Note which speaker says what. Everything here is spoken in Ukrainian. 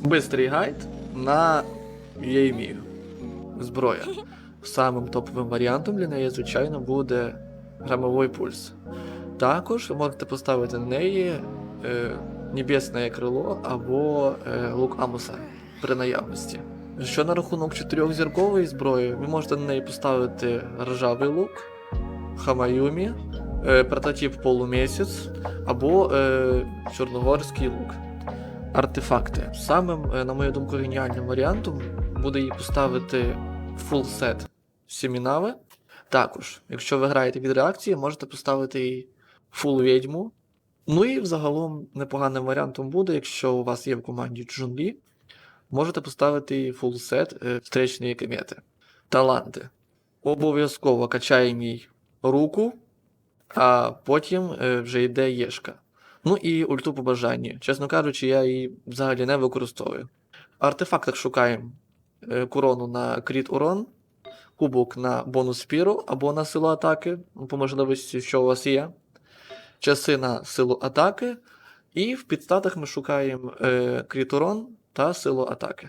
Speaker 1: Бистрий гайд на Єймію. Зброя. Самим топовим варіантом для неї, звичайно, буде грамовий пульс. Також ви можете поставити на неї е, небесне крило або е, лук Амуса при наявності. Що на рахунок чотирьохзіркової зброї, ви можете на неї поставити ржавий лук, хамаюмі, е, прототип полумісяць або е, чорногорський лук. Артефакти. Самим, е, на мою думку, геніальним варіантом буде її поставити full сет Сімінави. Також, якщо ви граєте від реакції, можете поставити їй full відьму. Ну і взагалом непоганим варіантом буде, якщо у вас є в команді Джунлі, можете поставити їй full сет встречної комети. Таланти. Обов'язково качає мій руку, а потім е, вже йде Єшка. Ну і ульту по бажанні. Чесно кажучи, я її взагалі не використовую. В артефактах шукаємо е, корону на кріт урон, кубок на бонус піру або на силу атаки, ну, по можливості, що у вас є. Часи на силу атаки. І в підстатах ми шукаємо е, кріт урон та силу атаки.